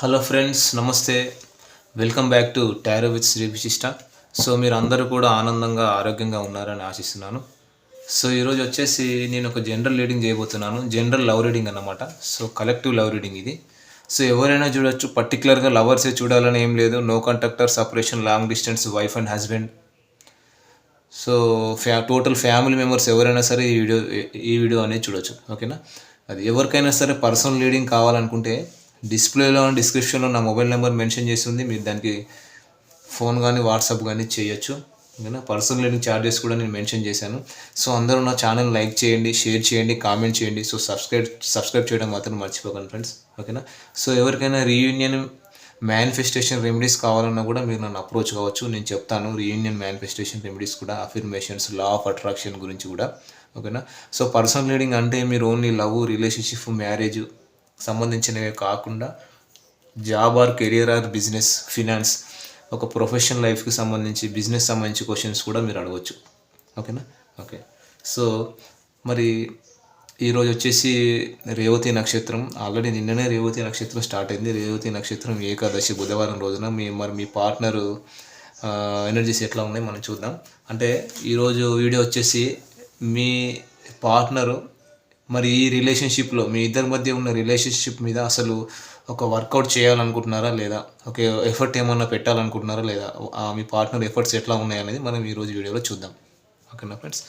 Hello friends నమస్తే. Welcome back to tarot with Sri Vishishta so మీరు అందరూ కూడా ఆనందంగా ఆరోగ్యంగా ఉన్నారని ఆశిస్తున్నాను. సో ఈరోజు వచ్చేసి నేను ఒక జనరల్ రీడింగ్ చేయబోతున్నాను. జనరల్ లవ్ రీడింగ్ అన్నమాట. సో కలెక్టివ్ లవ్ రీడింగ్ ఇది. సో ఎవరైనా చూడొచ్చు పర్టికులర్గా లవర్సే చూడాలని ఏం లేదు. No contact or separation long distance wife and husband so ఫ్యా టోటల్ ఫ్యామిలీ మెంబర్స్ ఎవరైనా సరే ఈ వీడియో ఈ వీడియో అనేది చూడొచ్చు. ఓకేనా అది ఎవరికైనా సరే పర్సనల్ రీడింగ్ కావాలనుకుంటే డిస్ప్లేలో డిస్క్రిప్షన్లో నా మొబైల్ నెంబర్ మెన్షన్ చేసి ఉంది మీరు దానికి ఫోన్ కానీ వాట్సాప్ కానీ చేయొచ్చు. ఓకేనా? పర్సనల్ లెర్నింగ్ ఛార్జెస్ కూడా నేను మెన్షన్ చేశాను. సో అందరూ నా ఛానల్ లైక్ చేయండి షేర్ చేయండి కామెంట్ చేయండి. సో సబ్స్క్రైబ్ సబ్స్క్రైబ్ చేయడం మాత్రం మర్చిపోకండి ఫ్రెండ్స్. ఓకేనా? సో ఎవరికైనా రీయూనియన్ మేనిఫెస్టేషన్ రెమెడీస్ కావాలన్నా కూడా మీరు నన్ను అప్రోచ్ కావచ్చు. నేను చెప్తాను రీయూనియన్ మేనిఫెస్టేషన్ రెమెడీస్ కూడా అఫిర్మేషన్స్ లా ఆఫ్ అట్రాక్షన్ గురించి కూడా. ఓకేనా? సో పర్సనల్ రీడింగ్ అంటే మీరు ఓన్లీ లవ్ రిలేషన్షిప్ మ్యారేజ్ సంబంధించినవే కాకుండా job or career or business finance ఒక ప్రొఫెషనల్ లైఫ్కి సంబంధించి బిజినెస్ సంబంధించి క్వశ్చన్స్ కూడా మీరు అడగవచ్చు ఓకేనా? ఓకే. సో మరి ఈరోజు వచ్చేసి రేవతి నక్షత్రం. ఆల్రెడీ నిన్ననే రేవతి నక్షత్రం స్టార్ట్ అయింది. రేవతి నక్షత్రం ఏకాదశి బుధవారం రోజున మీ మరి మీ పార్ట్నరు ఎనర్జీస్ ఎట్లా ఉన్నాయి మనం చూద్దాం. అంటే ఈరోజు వీడియో వచ్చేసి మీ పార్ట్నరు మరి ఈ రిలేషన్షిప్లో మీ ఇద్దరి మధ్య ఉన్న రిలేషన్షిప్ మీద అసలు ఒక వర్కౌట్ చేయాలనుకుంటున్నారా లేదా? ఒక ఎఫర్ట్ ఏమన్నా పెట్టాలనుకుంటున్నారా లేదా? మీ పార్ట్నర్ ఎఫర్ట్స్ ఎట్లా ఉన్నాయనేది మనం ఈరోజు వీడియోలో చూద్దాం. ఓకేనా friends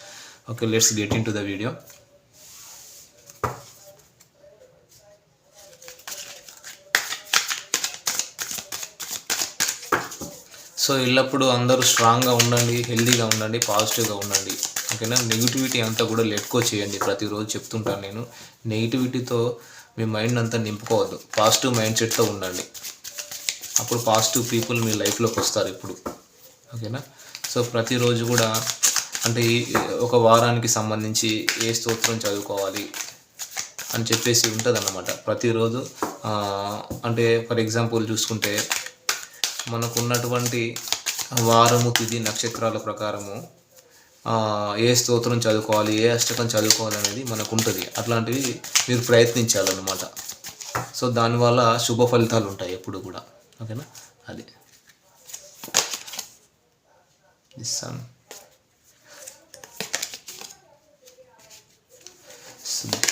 okay let's get into the video so ఎల్లప్పుడూ అందరూ స్ట్రాంగ్గా ఉండండి హెల్దీగా ఉండండి పాజిటివ్గా ఉండండి. ఓకేనా? నెగిటివిటీ అంతా కూడా లెట్కో చేయండి. ప్రతిరోజు చెప్తుంటాను నేను. నెగిటివిటీతో మీ మైండ్ అంతా నింపుకోవద్దు. పాజిటివ్ మైండ్ సెట్తో ఉండండి. అప్పుడు పాజిటివ్ పీపుల్ మీ లైఫ్లోకి వస్తారు ఇప్పుడు. ఓకేనా? సో ప్రతిరోజు కూడా అంటే ఈ ఒక వారానికి సంబంధించి ఏ స్తోత్రం చదువుకోవాలి అని చెప్పేసి ఉంటుంది అన్నమాట ప్రతిరోజు అంటే ఫర్ ఎగ్జాంపుల్ చూసుకుంటే మనకు ఉన్నటువంటి వారము తిది నక్షత్రాల ప్రకారము ఏ స్తోత్రం చదువుకోవాలి ఏ అష్టకం చదువుకోవాలి అనేది మనకు ఉంటుంది అట్లాంటివి మీరు ప్రయత్నించాలన్నమాట. సో దానివల్ల శుభ ఫలితాలు ఉంటాయి ఎప్పుడు కూడా. ఓకేనా? అది. ఇస్తాను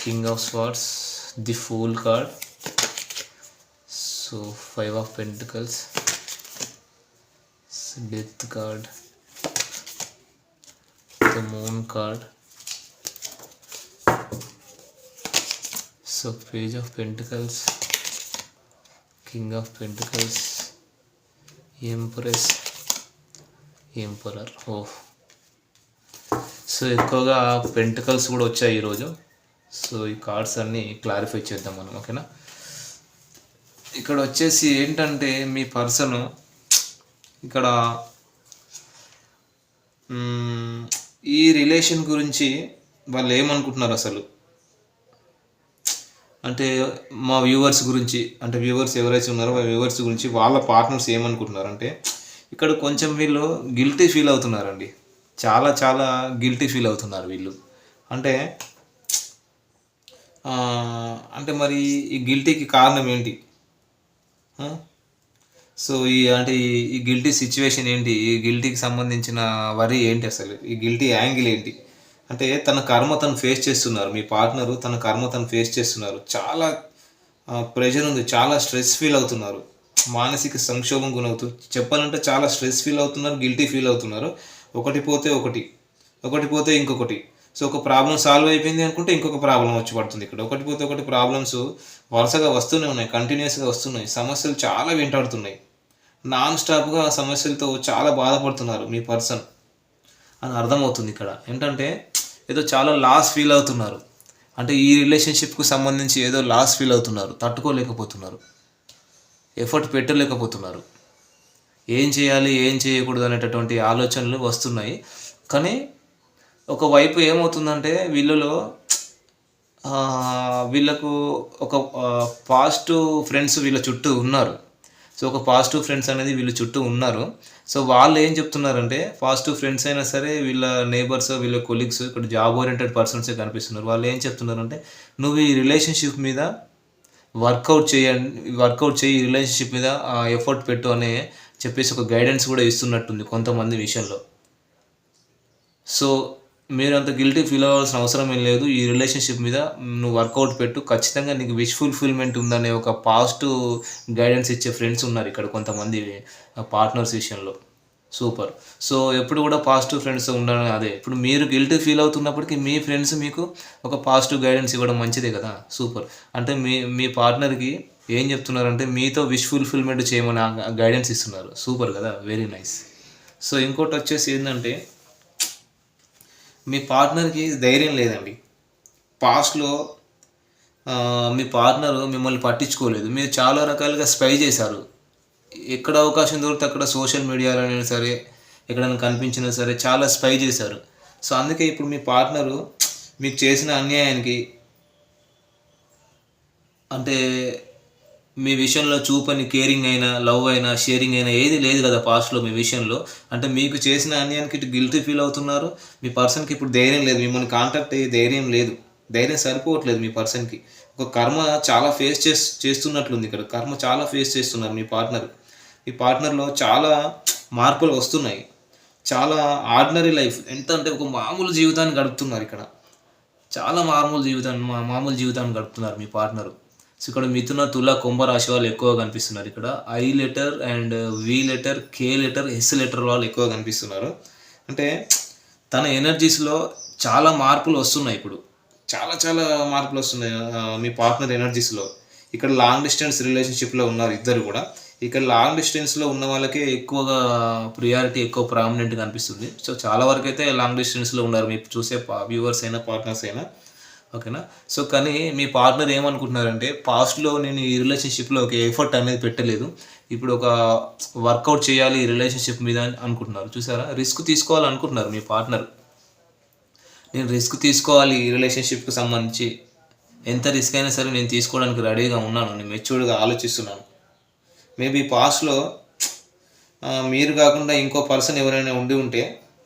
king of swords the fool card so five of pentacles death card the moon card so page of pentacles king of pentacles empress emperor oh so ఎక్కువగా పెంటికల్స్ కూడా వచ్చాయి ఈరోజు. సో ఈ కార్డ్స్ అన్నీ క్లారిఫై చేద్దాం మనం ఓకేనా ఇక్కడ వచ్చేసి ఏంటంటే మీ పర్సన్ ఇక్కడ ఈ రిలేషన్ గురించి వాళ్ళు ఏమనుకుంటున్నారు అసలు? అంటే మా వ్యూవర్స్ గురించి అంటే వ్యూవర్స్ ఎవరైతే ఉన్నారో ఆ వ్యూవర్స్ గురించి వాళ్ళ పార్ట్నర్స్ ఏమనుకుంటున్నారు అంటే ఇక్కడ కొంచెం వీళ్ళు గిల్టీ ఫీల్ అవుతున్నారండి. చాలా చాలా గిల్టీ ఫీల్ అవుతున్నారు వీళ్ళు. అంటే అంటే మరి ఈ గిల్టీకి కారణం ఏంటి? సో ఈ అంటే ఈ- గిల్టీ సిచ్యువేషన్ ఏంటి? ఈ గిల్టీకి సంబంధించిన వరి ఏంటి అసలు? ఈ గిల్టీ యాంగిల్ ఏంటి? అంటే తన కర్మ తను ఫేస్ చేస్తున్నారు. మీ పార్ట్నరు తన కర్మ తను ఫేస్ చేస్తున్నారు. చాలా ప్రెషర్ ఉంది. చాలా స్ట్రెస్ ఫీల్ అవుతున్నారు. మానసిక సంక్షోభం గురవుతూ చెప్పాలంటే చాలా స్ట్రెస్ ఫీల్ అవుతున్నారు గిల్టీ ఫీల్ అవుతున్నారు. ఒకటి పోతే ఒకటి ఒకటి పోతే ఇంకొకటి. సో ఒక ప్రాబ్లం సాల్వ్ అయిపోయింది అనుకుంటే ఇంకొక ప్రాబ్లం వచ్చి పడుతుంది ఇక్కడ. ఒకటి పోతే ఒకటి ప్రాబ్లమ్స్ వరుసగా వస్తూనే ఉన్నాయి కంటిన్యూస్గా వస్తున్నాయి. సమస్యలు చాలా వెంటాడుతున్నాయి. నాన్ స్టాప్గా సమస్యలతో చాలా బాధపడుతున్నారు మీ పర్సన్ అని అర్థమవుతుంది ఇక్కడ. ఏంటంటే ఏదో చాలా లాస్ ఫీల్ అవుతున్నారు. అంటే ఈ రిలేషన్షిప్కు సంబంధించి ఏదో లాస్ ఫీల్ అవుతున్నారు తట్టుకోలేకపోతున్నారు ఎఫర్ట్ పెట్టలేకపోతున్నారు. ఏం చేయాలి ఏం చేయకూడదు అనేటటువంటి ఆలోచనలు వస్తున్నాయి. కానీ ఒకవైపు ఏమవుతుందంటే వీళ్ళలో వీళ్ళకు ఒక పాజిటివ్ ఫ్రెండ్స్ వీళ్ళ చుట్టూ ఉన్నారు. సో ఒక పాజిటివ్ ఫ్రెండ్స్ అనేది వీళ్ళ చుట్టూ ఉన్నారు. సో వాళ్ళు ఏం చెప్తున్నారంటే పాజిటివ్ ఫ్రెండ్స్ అయినా సరే వీళ్ళ నేబర్స్ వీళ్ళ కొలీగ్స్ ఇక్కడ జాబ్ ఓరియంటెడ్ పర్సన్సే కనిపిస్తున్నారు. వాళ్ళు ఏం చెప్తున్నారంటే నువ్వు ఈ రిలేషన్షిప్ మీద వర్కౌట్ చేయండి వర్కౌట్ చేయి రిలేషన్షిప్ మీద ఎఫర్ట్ పెట్టు అనే చెప్పేసి ఒక గైడెన్స్ కూడా ఇస్తున్నట్టుంది కొంతమంది విషయంలో. సో మీరు అంత గిల్టీ ఫీల్ అవ్వాల్సిన అవసరం ఏం లేదు. ఈ రిలేషన్షిప్ మీద నువ్వు వర్కౌట్ పెట్టు. ఖచ్చితంగా నీకు విష్ ఫుల్ఫిల్మెంట్ ఉందనే ఒక పాజిటివ్ గైడెన్స్ ఇచ్చే ఫ్రెండ్స్ ఉన్నారు ఇక్కడ కొంతమంది పార్ట్నర్స్ విషయంలో. సూపర్ సో ఎప్పుడు కూడా పాజిటివ్ ఫ్రెండ్స్ ఉండాలని అదే. ఇప్పుడు మీరు గిల్టీ ఫీల్ అవుతున్నప్పటికీ మీ ఫ్రెండ్స్ మీకు ఒక పాజిటివ్ గైడెన్స్ ఇవ్వడం మంచిదే కదా. సూపర్ అంటే మీ మీ పార్ట్నర్కి ఏం చెప్తున్నారంటే మీతో విష్ ఫుల్ఫిల్మెంట్ చేయమని గైడెన్స్ ఇస్తున్నారు. సూపర్ కదా. వెరీ నైస్ సో ఇంకోటి వచ్చేసి ఏంటంటే మీ పార్ట్నర్కి ధైర్యం లేదండి. పాస్ట్లో మీ పార్ట్నర్ మిమ్మల్ని పట్టించుకోలేదు. మీరు చాలా రకాలుగా స్పై చేశారు. ఎక్కడ అవకాశం దొరికితే అక్కడ సోషల్ మీడియాలో సరే ఎక్కడైనా కనిపించినా సరే చాలా స్పై చేశారు. సో అందుకే ఇప్పుడు మీ పార్ట్నరు మీకు చేసిన అన్యాయానికి అంటే మీ విషయంలో చూపని కేరింగ్ అయినా లవ్ అయినా షేరింగ్ అయినా ఏది లేదు కదా పాస్ట్లో మీ విషయంలో. అంటే మీకు చేసిన అన్యాయానికి ఇటు గిల్టీ ఫీల్ అవుతున్నారు. మీ పర్సన్కి ఇప్పుడు ధైర్యం లేదు. మిమ్మల్ని కాంటాక్ట్ అయ్యే ధైర్యం లేదు. ధైర్యం సరిపోవట్లేదు మీ పర్సన్కి ఒక కర్మ చాలా ఫేస్ చేస్ చేస్తున్నట్లుంది ఇక్కడ. కర్మ చాలా ఫేస్ చేస్తున్నారు మీ పార్ట్నర్ మీ పార్ట్నర్లో చాలా మార్పులు వస్తున్నాయి. చాలా ఆర్డినరీ లైఫ్ ఎంత అంటే ఒక మామూలు జీవితాన్ని గడుపుతున్నారు ఇక్కడ. చాలా మామూలు జీవితాన్ని మా మామూలు జీవితాన్ని గడుపుతున్నారు మీ పార్ట్నర్ సో ఇక్కడ మిథున తుల కుంభ రాశి వాళ్ళు ఎక్కువగా కనిపిస్తున్నారు ఇక్కడ. I letter and V letter K letter S letter వాళ్ళు ఎక్కువగా కనిపిస్తున్నారు. అంటే తన ఎనర్జీస్లో చాలా మార్పులు వస్తున్నాయి ఇప్పుడు. చాలా చాలా మార్పులు వస్తున్నాయి. మీ పార్ట్నర్ ఎనర్జీస్లో ఇక్కడ లాంగ్ డిస్టెన్స్ రిలేషన్షిప్లో ఉన్నారు ఇద్దరు కూడా. ఇక్కడ లాంగ్ డిస్టెన్స్లో ఉన్న వాళ్ళకే ఎక్కువగా ప్రియారిటీ ఎక్కువ ప్రామినెంట్గా అనిపిస్తుంది సో చాలా వరకు అయితే లాంగ్ డిస్టెన్స్లో ఉన్నారు. మీరు చూసే వ్యూవర్స్ అయినా పార్ట్నర్స్ అయినా. ఓకేనా? సో కానీ మీ పార్ట్నర్ ఏమనుకుంటున్నారంటే పాస్ట్లో నేను ఈ రిలేషన్షిప్లో ఒక ఎఫర్ట్ అనేది పెట్టలేదు. ఇప్పుడు ఒక వర్కౌట్ చేయాలి ఈ రిలేషన్షిప్ మీద అనుకుంటున్నారు. చూసారా? రిస్క్ తీసుకోవాలనుకుంటున్నారు మీ పార్ట్నర్. నేను రిస్క్ తీసుకోవాలి ఈ రిలేషన్షిప్కి సంబంధించి. ఎంత రిస్క్ అయినా సరే నేను తీసుకోవడానికి రెడీగా ఉన్నాను. నేను మెచ్యూర్డ్గా ఆలోచిస్తున్నాను. మేబీ పాస్ట్లో మీరు కాకుండా ఇంకో పర్సన్ ఎవరైనా ఉండి ఉంటే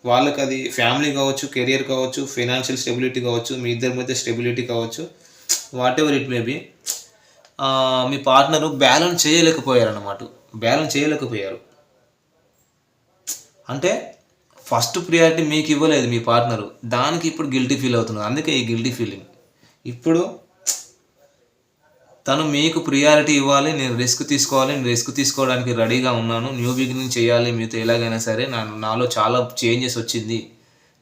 వాళ్ళకి అది ఫ్యామిలీ కావచ్చు కెరియర్ కావచ్చు ఫైనాన్షియల్ స్టెబిలిటీ కావచ్చు మీ ఇద్దరి మధ్య స్టెబిలిటీ కావచ్చు whatever it may be మీ పార్ట్నరు బ్యాలెన్స్ చేయలేకపోయారు అన్నమాట బ్యాలెన్స్ చేయలేకపోయారు. అంటే ఫస్ట్ ప్రియారిటీ మీకు ఇవ్వలేదు మీ పార్ట్నరు దానికి ఇప్పుడు గిల్టీ ఫీల్ అవుతున్నారు. అందుకే ఈ గిల్టీ ఫీలింగ్ ఇప్పుడు తను మీకు ప్రియారిటీ ఇవ్వాలి నేను రిస్క్ తీసుకోవాలి నేను రిస్క్ తీసుకోవడానికి రెడీగా ఉన్నాను న్యూ బిగినింగ్ చేయాలి మీతో ఎలాగైనా సరే నా నాలో చాలా చేంజెస్ వచ్చింది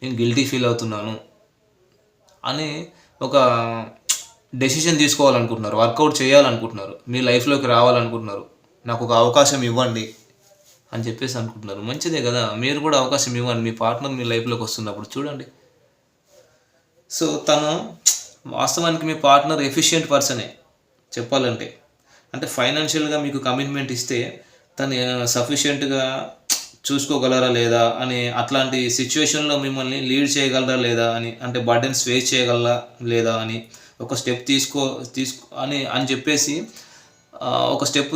నేను గిల్టీ ఫీల్ అవుతున్నాను అని ఒక డెసిషన్ తీసుకోవాలనుకుంటున్నారు వర్కౌట్ చేయాలనుకుంటున్నారు మీ లైఫ్లోకి రావాలనుకుంటున్నారు నాకు ఒక అవకాశం ఇవ్వండి అని చెప్పేసి అనుకుంటున్నారు. మంచిదే కదా మీరు కూడా అవకాశం ఇవ్వండి మీ పార్ట్నర్ మీ లైఫ్లోకి వస్తున్నప్పుడు చూడండి. సో తను వాస్తవానికి మీ పార్ట్నర్ ఎఫిషియెంట్ పర్సనే. చెప్పాలంటే. అంటే ఫైనాన్షియల్గా మీకు కమిట్మెంట్ ఇస్తే తను సఫిషియెంట్గా చూసుకోగలరా లేదా అని అట్లాంటి సిచ్యువేషన్లో మిమ్మల్ని లీడ్ చేయగలరా లేదా అని అంటే బర్డెన్స్ ఫేస్ చేయగలరా లేదా అని ఒక స్టెప్ తీసుకో తీసుకో అని అని చెప్పేసి ఒక స్టెప్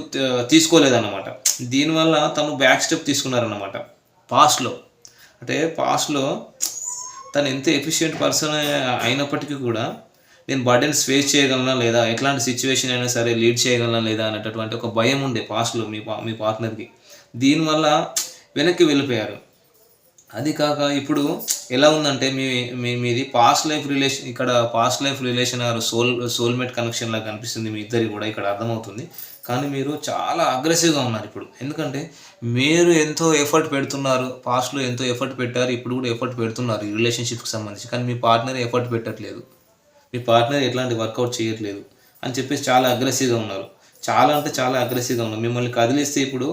తీసుకోలేదన్నమాట. దీనివల్ల తను బ్యాక్ స్టెప్ తీసుకున్నారన్నమాట. పాస్ట్లో. అంటే పాస్ట్లో తను ఎంత ఎఫిషియెంట్ పర్సన్ అయినప్పటికీ కూడా నేను బర్డెన్స్ ఫేస్ చేయగలనా లేదా? ఎట్లాంటి సిచ్యువేషన్ అయినా సరే లీడ్ చేయగలనా లేదా అనేటటువంటి ఒక భయం ఉండే పాస్ట్లో మీ పా మీ పార్ట్నర్కి దీనివల్ల వెనక్కి వెళ్ళిపోయారు. అది కాక ఇప్పుడు ఎలా ఉందంటే మీ మీ మీది పాస్ట్ లైఫ్ రిలేషన్ ఇక్కడ past life relation or soul soulmate connection లాగా కనిపిస్తుంది మీ ఇద్దరికి కూడా ఇక్కడ అర్థమవుతుంది. కానీ మీరు చాలా అగ్రెసివ్గా ఉన్నారు ఇప్పుడు. ఎందుకంటే మీరు ఎంతో ఎఫర్ట్ పెడుతున్నారు పాస్ట్లో ఎంతో ఎఫర్ట్ పెట్టారు ఇప్పుడు కూడా ఎఫర్ట్ పెడుతున్నారు ఈ రిలేషన్షిప్కి సంబంధించి. కానీ మీ పార్ట్నర్ ఎఫర్ట్ పెట్టట్లేదు. మీ పార్ట్నర్ ఎట్లాంటి వర్కౌట్ చేయట్లేదు అని చెప్పేసి చాలా అగ్రెసివ్గా ఉన్నారు. చాలా అంటే చాలా అగ్రెసివ్గా ఉన్నారు. మిమ్మల్ని కదిలిస్తే ఇప్పుడు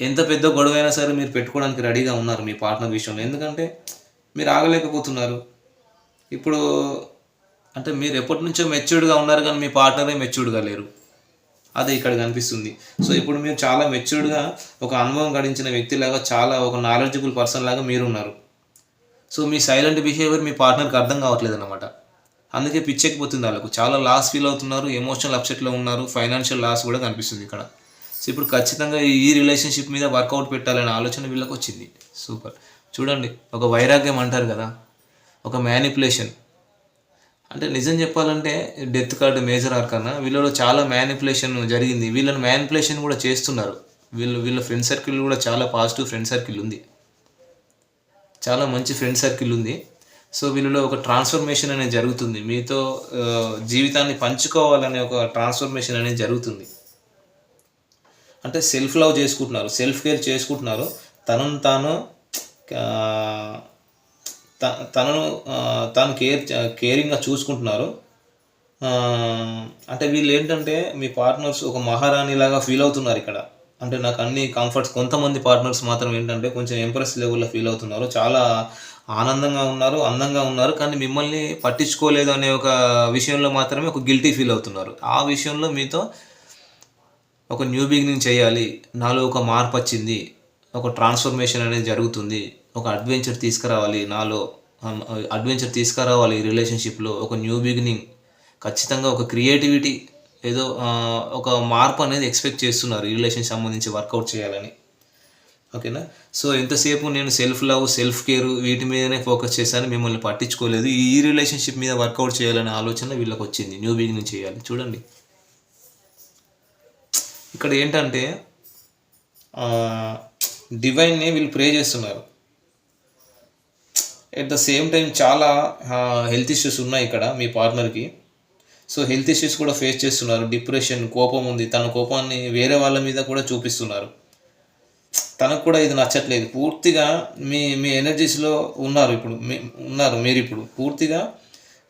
ఎంత పెద్ద గొడవ అయినా సరే మీరు పెట్టుకోవడానికి రెడీగా ఉన్నారు మీ పార్ట్నర్ విషయంలో. ఎందుకంటే మీరు ఆగలేకపోతున్నారు. ఇప్పుడు అంటే మీరు ఎప్పటి నుంచో మెచ్యూర్డ్గా ఉన్నారు కానీ మీ పార్ట్నరే మెచ్యూర్డ్గా లేరు. అదే ఇక్కడ కనిపిస్తుంది. సో ఇప్పుడు మీరు చాలా మెచ్యూర్డ్గా ఒక అనుభవం గడించిన వ్యక్తిలాగా చాలా ఒక నాలెడ్జబుల్ పర్సన్ లాగా మీరు ఉన్నారు సో మీ సైలెంట్ బిహేవియర్ మీ పార్ట్నర్కి అర్థం కావట్లేదు అనమాట అందుకే పిచ్చెక్కిపోతుంది వాళ్ళకు. చాలా లాస్ ఫీల్ అవుతున్నారు ఎమోషనల్ అప్సెట్లో ఉన్నారు ఫైనాన్షియల్ లాస్ కూడా కనిపిస్తుంది ఇక్కడ. సో ఇప్పుడు ఖచ్చితంగా ఈ రిలేషన్షిప్ మీద వర్కౌట్ పెట్టాలనే ఆలోచన వీళ్ళకి వచ్చింది. సూపర్ చూడండి ఒక వైరాగ్యం అంటారు కదా ఒక మ్యానిపులేషన్ అంటే నిజం చెప్పాలంటే డెత్ కార్డు మేజర్ ఆర్కన్నా వీళ్ళలో చాలా మ్యానిపులేషన్ జరిగింది. వీళ్ళని మ్యానిపులేషన్ కూడా చేస్తున్నారు. వీళ్ళు వీళ్ళ ఫ్రెండ్ సర్కిల్ కూడా చాలా పాజిటివ్ ఫ్రెండ్ సర్కిల్ ఉంది. చాలా మంచి ఫ్రెండ్ సర్కిల్ ఉంది. సో వీళ్ళలో ఒక ట్రాన్స్ఫర్మేషన్ అనేది జరుగుతుంది. మీతో జీవితాన్ని పంచుకోవాలనే ఒక ట్రాన్స్ఫర్మేషన్ అనేది జరుగుతుంది. అంటే సెల్ఫ్ లవ్ చేసుకుంటున్నారు సెల్ఫ్ కేర్ చేసుకుంటున్నారు. తనను తాను తనను తాను కేర్ కేరింగ్గా చూసుకుంటున్నారు. అంటే వీళ్ళు ఏంటంటే మీ పార్ట్నర్స్ ఒక మహారాణిలాగా ఫీల్ అవుతున్నారు ఇక్కడ. అంటే నాకు అన్ని కంఫర్ట్స్ కొంతమంది పార్ట్నర్స్ మాత్రం ఏంటంటే కొంచెం ఎంప్రెస్ లెవెల్లో ఫీల్ అవుతున్నారు. చాలా ఆనందంగా ఉన్నారు అందంగా ఉన్నారు కానీ మిమ్మల్ని పట్టించుకోలేదు అనే ఒక విషయంలో మాత్రమే ఒక గిల్టీ ఫీల్ అవుతున్నారు. ఆ విషయంలో మీతో ఒక న్యూ బిగినింగ్ చేయాలి. నాలో ఒక మార్పు వచ్చింది. ఒక ట్రాన్స్ఫర్మేషన్ అనేది జరుగుతుంది. ఒక అడ్వెంచర్ తీసుకురావాలి నాలో. అడ్వెంచర్ తీసుకురావాలి ఈ రిలేషన్షిప్లో ఒక న్యూ బిగినింగ్ ఖచ్చితంగా ఒక క్రియేటివిటీ ఏదో ఒక మార్పు అనేది ఎక్స్పెక్ట్ చేస్తున్నారు ఈ రిలేషన్ సంబంధించి వర్కౌట్ చేయాలని. ఓకేనా? సో ఎంతసేపు నేను సెల్ఫ్ లవ్ సెల్ఫ్ కేర్ వీటి మీదనే ఫోకస్ చేశాను మిమ్మల్ని పట్టించుకోలేదు. ఈ రిలేషన్షిప్ మీద వర్కౌట్ చేయాలనే ఆలోచన వీళ్ళకి వచ్చింది. న్యూ బిగినింగ్ చేయాలి. చూడండి. ఇక్కడ ఏంటంటే డివైన్ని వీళ్ళు ప్రే చేస్తున్నారు. ఎట్ ద సేమ్ టైం చాలా హెల్త్ ఇష్యూస్ ఉన్నాయి ఇక్కడ మీ పార్ట్నర్కి. సో హెల్త్ ఇష్యూస్ కూడా ఫేస్ చేస్తున్నారు. డిప్రెషన్ కోపం ఉంది. తన కోపాన్ని వేరే వాళ్ళ మీద కూడా చూపిస్తున్నారు. తనకు కూడా ఇది నచ్చట్లేదు. పూర్తిగా మీ మీ ఎనర్జీస్లో ఉన్నారు ఇప్పుడు. మీ ఉన్నారు మీరు ఇప్పుడు. పూర్తిగా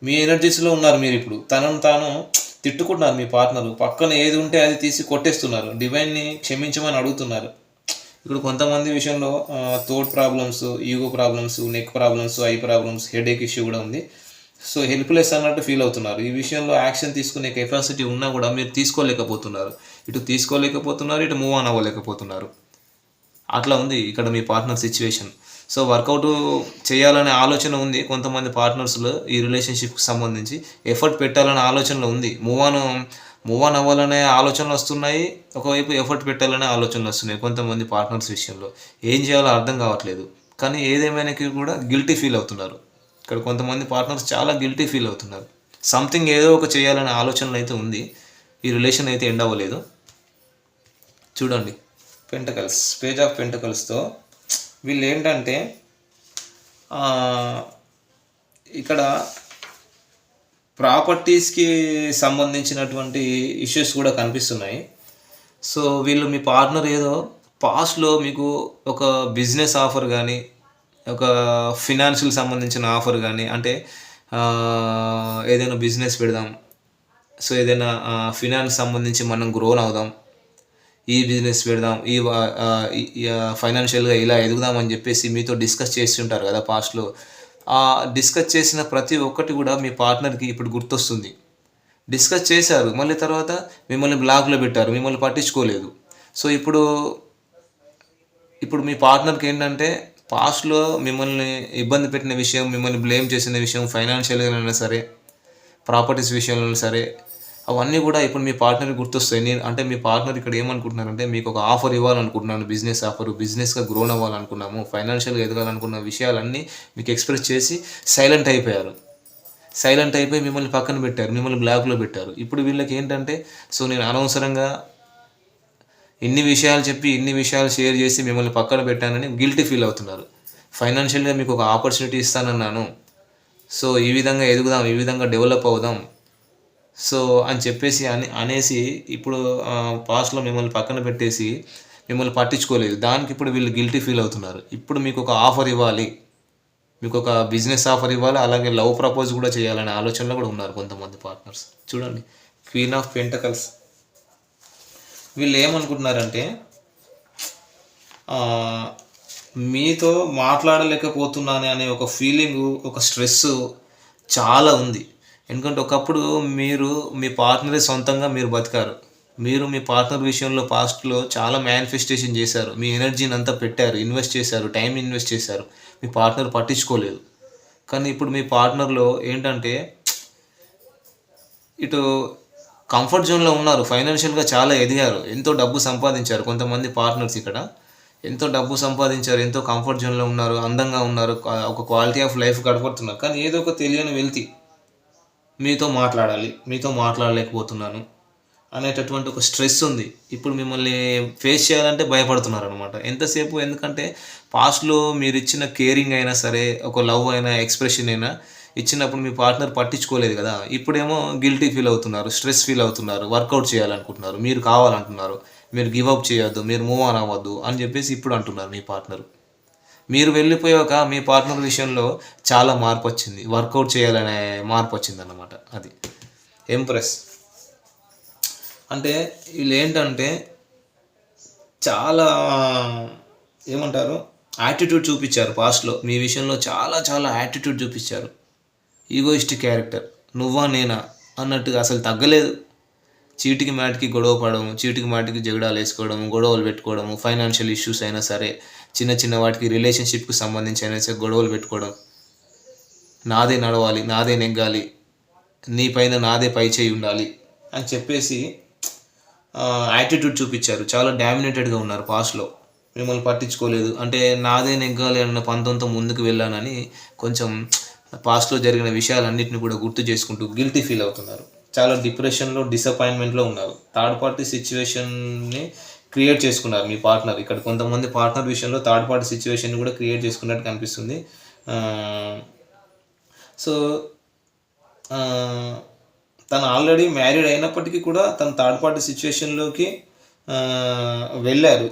మీ ఎనర్జీస్లో ఉన్నారు మీరు ఇప్పుడు. తనను తాను తిట్టుకుంటున్నారు మీ పార్ట్నర్. పక్కన ఏది ఉంటే అది తీసి కొట్టేస్తున్నారు. డివైన్ని క్షమించమని అడుగుతున్నారు. ఇప్పుడు కొంతమంది విషయంలో thought problems ego problems neck problems eye problems headache issue కూడా ఉంది. సో హెల్ప్లెస్ అన్నట్టు ఫీల్ అవుతున్నారు. ఈ విషయంలో యాక్షన్ తీసుకునే కెపాసిటీ ఉన్నా కూడా మీరు తీసుకోలేకపోతున్నారు. ఇటు తీసుకోలేకపోతున్నారు ఇటు మూవ్ ఆన్ అవ్వలేకపోతున్నారు. అట్లా ఉంది ఇక్కడ మీ partner situation so work out చేయాలనే ఆలోచన ఉంది. కొంతమంది పార్ట్నర్స్లో ఈ రిలేషన్షిప్కి సంబంధించి ఎఫర్ట్ పెట్టాలనే ఆలోచనలో ఉంది. మూవ్ ఆన్ మూవ్ ఆన్ అవ్వాలనే ఆలోచనలు వస్తున్నాయి. ఒకవైపు ఎఫర్ట్ పెట్టాలనే ఆలోచనలు వస్తున్నాయి కొంతమంది పార్ట్నర్స్ విషయంలో. ఏం చేయాలో అర్థం కావట్లేదు. కానీ ఏదేమైనా కూడా గిల్టీ ఫీల్ అవుతున్నారు. ఇక్కడ కొంతమంది పార్ట్నర్స్ చాలా గిల్టీ ఫీల్ అవుతున్నారు. సంథింగ్ ఏదో ఒక చేయాలనే ఆలోచనలు అయితే ఉంది. ఈ రిలేషన్ అయితే ఎండ్ అవ్వలేదు. చూడండి. పెంటకల్స్ పేజ్ ఆఫ్ పెంటకల్స్తో వీళ్ళు ఏంటంటే ఇక్కడ ప్రాపర్టీస్కి సంబంధించినటువంటి ఇష్యూస్ కూడా కనిపిస్తున్నాయి. సో వీళ్ళు మీ పార్ట్నర్ ఏదో పాస్ట్లో మీకు ఒక బిజినెస్ ఆఫర్ కానీ ఒక ఫినాన్షియల్ సంబంధించిన ఆఫర్ కానీ అంటే ఏదైనా బిజినెస్ పెడదాం. సో ఏదైనా ఫినాన్స్ సంబంధించి మనం గ్రోన్ అవుదాం. ఈ బిజినెస్ పెడదాం. ఈ ఫైనాన్షియల్గా ఇలా ఎదుగుదాం అని చెప్పేసి మీతో డిస్కస్ చేస్తుంటారు కదా పాస్ట్లో ఆ డిస్కస్ చేసిన ప్రతి ఒక్కటి కూడా మీ పార్ట్నర్కి ఇప్పుడు గుర్తొస్తుంది. డిస్కస్ చేశారు. మళ్ళీ తర్వాత మిమ్మల్ని బ్లాక్లో పెట్టారు. మిమ్మల్ని పట్టించుకోలేదు. సో ఇప్పుడు ఇప్పుడు మీ పార్ట్నర్కి ఏంటంటే పాస్ట్లో మిమ్మల్ని ఇబ్బంది పెట్టిన విషయం మిమ్మల్ని బ్లేమ్ చేసిన విషయం ఫైనాన్షియల్గా సరే ప్రాపర్టీస్ విషయంలో సరే అవన్నీ కూడా ఇప్పుడు మీ పార్ట్నర్ గుర్తొస్తాయి. నేను అంటే మీ పార్ట్నర్ ఇక్కడ ఏమనుకుంటున్నారంటే మీకు ఒక ఆఫర్ ఇవ్వాలనుకుంటున్నాను బిజినెస్ ఆఫర్ బిజినెస్గా గ్రోన్ అవ్వాలనుకున్నాము ఫైనాన్షియల్గా ఎదగాలనుకున్న విషయాలన్నీ మీకు ఎక్స్ప్రెస్ చేసి సైలెంట్ అయిపోయారు. సైలెంట్ అయిపోయి మిమ్మల్ని పక్కన పెట్టారు మిమ్మల్ని బ్లాక్లో పెట్టారు. ఇప్పుడు వీళ్ళకి ఏంటంటే సో నేను అనవసరంగా ఇన్ని విషయాలు చెప్పి ఇన్ని విషయాలు షేర్ చేసి మిమ్మల్ని పక్కన పెట్టానని గిల్టీ ఫీల్ అవుతున్నారు. ఫైనాన్షియల్గా మీకు ఒక ఆపర్చునిటీ ఇస్తానన్నాను. సో ఈ విధంగా ఎదుగుదాం ఈ విధంగా డెవలప్ అవుదాం. సో అని చెప్పేసి అని అనేసి ఇప్పుడు పాస్ట్లో మిమ్మల్ని పక్కన పెట్టేసి మిమ్మల్ని పట్టించుకోలేదు. దానికి ఇప్పుడు వీళ్ళు గిల్టీ ఫీల్ అవుతున్నారు. ఇప్పుడు మీకు ఒక ఆఫర్ ఇవ్వాలి. మీకు ఒక బిజినెస్ ఆఫర్ ఇవ్వాలి. అలాగే లవ్ ప్రపోజ్ కూడా చేయాలనే ఆలోచనలో కూడా ఉన్నారు కొంతమంది పార్ట్నర్స్ చూడండి. క్వీన్ ఆఫ్ పెంటకల్స్ వీళ్ళు ఏమనుకుంటున్నారంటే మీతో మాట్లాడలేకపోతున్నాను అనే ఒక ఫీలింగ్ ఒక స్ట్రెస్ చాలా ఉంది. ఎందుకంటే ఒకప్పుడు మీరు మీ పార్ట్నరే సొంతంగా మీరు బతికారు. మీరు మీ పార్ట్నర్ విషయంలో పాస్ట్లో చాలా మేనిఫెస్టేషన్ చేశారు. మీ ఎనర్జీని అంతా పెట్టారు ఇన్వెస్ట్ చేశారు టైం ఇన్వెస్ట్ చేశారు. మీ పార్ట్నర్ పట్టించుకోలేదు. కానీ ఇప్పుడు మీ పార్ట్నర్లో ఏంటంటే ఇటు కంఫర్ట్ జోన్లో ఉన్నారు. ఫైనాన్షియల్గా చాలా ఎదిగారు. ఎంతో డబ్బు సంపాదించారు. కొంతమంది పార్ట్నర్స్ ఇక్కడ. ఎంతో డబ్బు సంపాదించారు. ఎంతో కంఫర్ట్ జోన్లో ఉన్నారు. అందంగా ఉన్నారు. ఒక క్వాలిటీ ఆఫ్ లైఫ్ గడపడుతున్నారు. కానీ ఏదో ఒక తెలియని వెళ్తి మీతో మాట్లాడాలి. మీతో మాట్లాడలేకపోతున్నాను అనేటటువంటి ఒక స్ట్రెస్ ఉంది. ఇప్పుడు మిమ్మల్ని ఫేస్ చేయాలంటే భయపడుతున్నారు అనమాట ఎంతసేపు? ఎందుకంటే పాస్ట్లో మీరు ఇచ్చిన కేరింగ్ అయినా సరే ఒక లవ్ అయినా ఎక్స్ప్రెషన్ అయినా ఇచ్చినప్పుడు మీ పార్ట్నర్ పట్టించుకోలేదు కదా ఇప్పుడేమో గిల్టీ ఫీల్ అవుతున్నారు స్ట్రెస్ ఫీల్ అవుతున్నారు వర్కౌట్ చేయాలనుకుంటున్నారు మీరు కావాలంటున్నారు మీరు గివ్ అప్ చేయొద్దు మీరు మూవ్ ఆన్ అవ్వద్దు అని చెప్పేసి ఇప్పుడు అంటున్నారు మీ పార్ట్నర్ మీరు వెళ్ళిపోయాక మీ పార్ట్నర్ విషయంలో చాలా మార్పు వచ్చింది వర్కౌట్ చేయాలనే మార్పు వచ్చింది అన్నమాట అది. ఎంప్రెస్ అంటే వీళ్ళు ఏంటంటే చాలా ఏమంటారు యాటిట్యూడ్ చూపించారు పాస్ట్లో మీ విషయంలో చాలా చాలా యాటిట్యూడ్ చూపించారు. Egoist character. నువ్వా నేనా? అన్నట్టుగా అసలు తగ్గలేదు. చీటికి మాటికి గొడవ పడము చీటికి మాటికి జగడాలు వేసుకోవడము గొడవలు పెట్టుకోవడము ఫైనాన్షియల్ ఇష్యూస్ అయినా సరే చిన్న చిన్న వాటికి రిలేషన్షిప్కి సంబంధించి అయినా సరే గొడవలు పెట్టుకోవడం. నాదే నడవాలి నాదే నెగ్గాలి నీ పైన నాదే పై చేయి ఉండాలి అని చెప్పేసి యాటిట్యూడ్ చూపించారు. చాలా డామినేటెడ్గా ఉన్నారు పాస్ట్లో మిమ్మల్ని పట్టించుకోలేదు. అంటే నాదే నెగ్గాలి అన్న పంతంతో ముందుకు వెళ్ళానని కొంచెం పాస్ట్లో జరిగిన విషయాలన్నింటిని కూడా గుర్తు చేసుకుంటూ గిల్టీ ఫీల్ అవుతున్నారు. చాలా డిప్రెషన్లో డిసప్పాయింట్మెంట్లో ఉన్నారు. థర్డ్ పార్టీ సిచ్యువేషన్ని క్రియేట్ చేసుకున్నారు మీ పార్ట్నర్ ఇక్కడ కొంతమంది పార్ట్నర్ విషయంలో థర్డ్ పార్టీ సిచ్యువేషన్ కూడా క్రియేట్ చేసుకున్నట్టు కనిపిస్తుంది. సో తను ఆల్రెడీ మ్యారీడ్ అయినప్పటికీ కూడా తన థర్డ్ పార్టీ సిచ్యువేషన్లోకి వెళ్ళారు.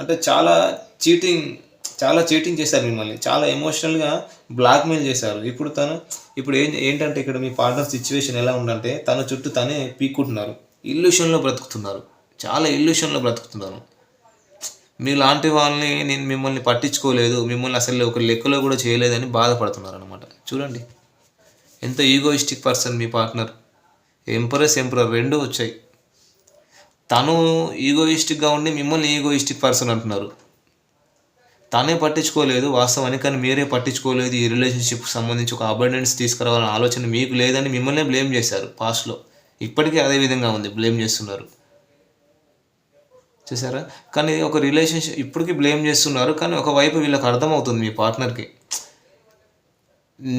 అంటే చాలా చీటింగ్ చాలా చీటింగ్ చేశారు మిమ్మల్ని. చాలా ఎమోషనల్గా బ్లాక్మెయిల్ చేశారు. ఇప్పుడు తను ఇప్పుడు ఏం ఏంటంటే ఇక్కడ మీ పార్ట్నర్ సిచ్యువేషన్ ఎలా ఉందంటే తన చుట్టూ తనే పీక్కుంటున్నారు. ఇల్యూషన్లో బ్రతుకుతున్నారు. చాలా ఇల్యూషన్లో బ్రతుకుతున్నారు. మీలాంటి వాళ్ళని నేను మిమ్మల్ని పట్టించుకోలేదు మిమ్మల్ని అసలు ఒక లెక్కలో కూడా చేయలేదని బాధపడుతున్నారు అనమాట చూడండి. ఎంత ఈగోయిస్టిక్ పర్సన్ మీ పార్ట్నర్ ఎంపరస్ ఎంపరర్ రెండు వచ్చాయి. తను ఈగోయిస్టిక్గా ఉండి మిమ్మల్ని ఈగోయిస్టిక్ పర్సన్ అంటున్నారు. తానే పట్టించుకోలేదు వాస్తవానికి కానీ మీరే పట్టించుకోలేదు ఈ రిలేషన్షిప్కి సంబంధించి ఒక అబండెన్స్ తీసుకురావాలనే ఆలోచన మీకు లేదని మిమ్మల్నే బ్లేమ్ చేశారు పాస్ట్లో ఇప్పటికీ అదే విధంగా ఉంది బ్లేమ్ చేస్తున్నారు. చూసారా? కానీ ఒక రిలేషన్షిప్ ఇప్పటికీ బ్లేమ్ చేస్తున్నారు కానీ ఒకవైపు వీళ్ళకి అర్థమవుతుంది మీ పార్ట్నర్కి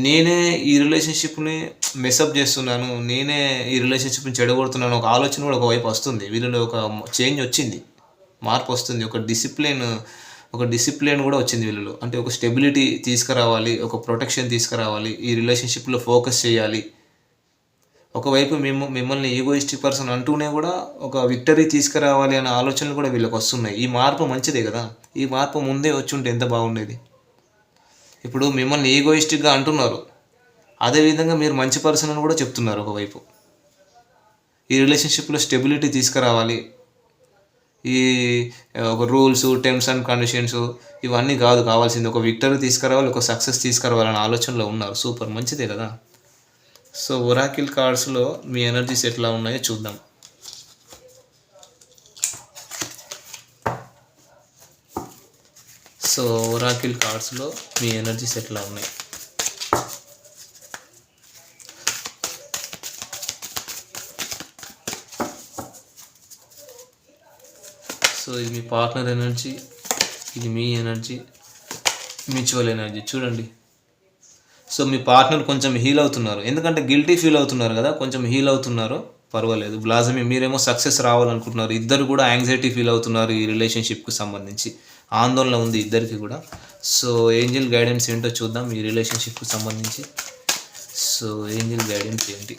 నేనే ఈ రిలేషన్షిప్ని మెసప్ చేస్తున్నాను నేనే ఈ రిలేషన్షిప్ని చెడగొడుతున్నాను ఒక ఆలోచన కూడా ఒకవైపు వస్తుంది. వీళ్ళలో ఒక చేంజ్ వచ్చింది మార్పు వస్తుంది ఒక డిసిప్లిన్ ఒక డిసిప్లిన్ కూడా వచ్చింది వీళ్ళలో. అంటే ఒక స్టెబిలిటీ తీసుకురావాలి ఒక ప్రొటెక్షన్ తీసుకురావాలి ఈ రిలేషన్షిప్లో ఫోకస్ చేయాలి. ఒకవైపు మేము మిమ్మల్ని ఈగోయిస్టిక్ పర్సన్ అంటూనే కూడా ఒక విక్టరీ తీసుకురావాలి అనే ఆలోచనలు కూడా వీళ్ళకి వస్తున్నాయి. ఈ మార్పు మంచిదే కదా? ఈ మార్పు ముందే వచ్చి ఉంటే ఎంత బాగుండేది? ఇప్పుడు మిమ్మల్ని ఈగోయిస్టిక్గా అంటున్నారు. అదేవిధంగా మీరు మంచి పర్సన్ అని కూడా చెప్తున్నారు ఒకవైపు. ఈ రిలేషన్షిప్లో స్టెబిలిటీ తీసుకురావాలి ఈ ఒక రూల్స్ టర్మ్స్ అండ్ కండిషన్స్ ఇవన్నీ కాదు కావాల్సింది. ఒక విక్టరీ తీసుకురావాలి ఒక సక్సెస్ తీసుకురావాలనే ఆలోచనలో ఉన్నారు. సూపర్ మంచిదే కదా? సో ఒరాకిల్ కార్డ్స్లో మీ ఎనర్జీస్ ఎట్లా ఉన్నాయో చూద్దాం. సో ఒరాకిల్ కార్డ్స్లో మీ ఎనర్జీస్ ఎట్లా ఉన్నాయి? ఇది మీ పార్ట్నర్ ఎనర్జీ ఇది మీ ఎనర్జీ మ్యూచువల్ ఎనర్జీ. చూడండి. సో మీ పార్ట్నర్ కొంచెం హీల్ అవుతున్నారు. ఎందుకంటే గిల్టీ ఫీల్ అవుతున్నారు కదా కొంచెం హీల్ అవుతున్నారు. పర్వాలేదు. బ్లాజమి మీరేమో సక్సెస్ రావాలనుకుంటున్నారు. ఇద్దరు కూడా యాంగ్జైటీ ఫీల్ అవుతున్నారు ఈ రిలేషన్షిప్కి సంబంధించి. ఆందోళన ఉంది ఇద్దరికి కూడా. సో ఏంజిల్ గైడెన్స్ ఏంటో చూద్దాం ఈ రిలేషన్షిప్కి సంబంధించి. సో ఏంజిల్ గైడెన్స్ ఏంటి?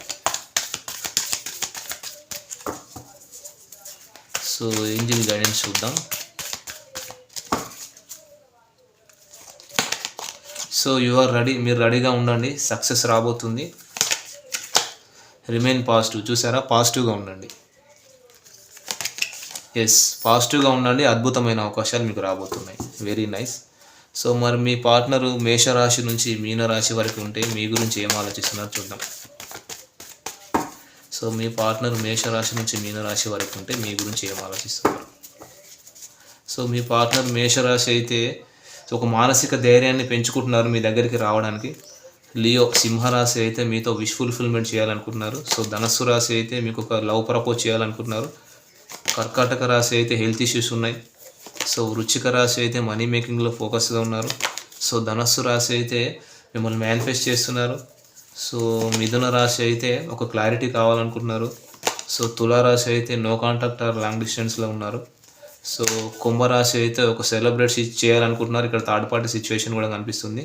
సో ఏంజిల్ గైడెన్స్ చూద్దాం. సో యు ఆర్ రెడీ మీరు రెడీగా ఉండండి సక్సెస్ రాబోతుంది. రిమైన్ పాజిటివ్ చూసారా? పాజిటివ్గా ఉండండి. ఎస్ పాజిటివ్గా ఉండండి అద్భుతమైన అవకాశాలు మీకు రాబోతున్నాయి. వెరీ నైస్ సో మరి మీ పార్ట్నరు మేషరాశి నుంచి మీనరాశి వరకు ఉంటే మీ గురించి ఏం ఆలోచిస్తున్నారో చూద్దాం. సో మీ పార్ట్నర్ మేషరాశి నుంచి మీనరాశి వరకు ఉంటే మీ గురించి ఏం ఆలోచిస్తున్నారు సో మీ పార్ట్నర్ మేషరాశి అయితే ఒక మానసిక ధైర్యాన్ని పెంచుకుంటున్నారు మీ దగ్గరికి రావడానికి. లియో సింహరాశి అయితే మీతో విష్ ఫుల్ఫిల్మెంట్ చేయాలనుకుంటున్నారు. సో ధనస్సు రాశి అయితే మీకు ఒక లవ్ ప్రపోజ్ చేయాలనుకుంటున్నారు. కర్కాటక రాశి అయితే హెల్త్ ఇష్యూస్ ఉన్నాయి. సో వృచ్చిక రాశి అయితే మనీ మేకింగ్లో ఫోకస్గా ఉన్నారు. సో ధనస్సు రాశి అయితే మిమ్మల్ని మేనిఫెస్ట్ చేస్తున్నారు. సో మిథున రాశి అయితే ఒక క్లారిటీ కావాలనుకుంటున్నారు. సో తులారాశి అయితే నో కాంటాక్ట్ ఆర్ లాంగ్ డిస్టెన్స్లో ఉన్నారు. సో కుంభరాశి అయితే ఒక సెలబ్రేట్ చేయాలనుకుంటున్నారు. ఇక్కడ థర్డ్ పార్టీ సిచ్యువేషన్ కూడా కనిపిస్తుంది.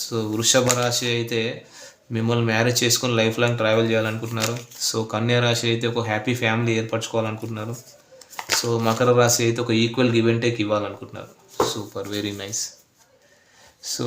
సో వృషభ రాశి అయితే మిమ్మల్ని మ్యారేజ్ చేసుకొని లైఫ్ లాంగ్ ట్రావెల్ చేయాలనుకుంటున్నారు. సో కన్యా రాశి అయితే ఒక హ్యాపీ ఫ్యామిలీ ఏర్పరచుకోవాలనుకుంటున్నారు. సో మకర రాశి అయితే ఒక ఈక్వల్ గివ్ అండ్ టేక్ ఇవ్వాలనుకుంటున్నారు. Super very nice so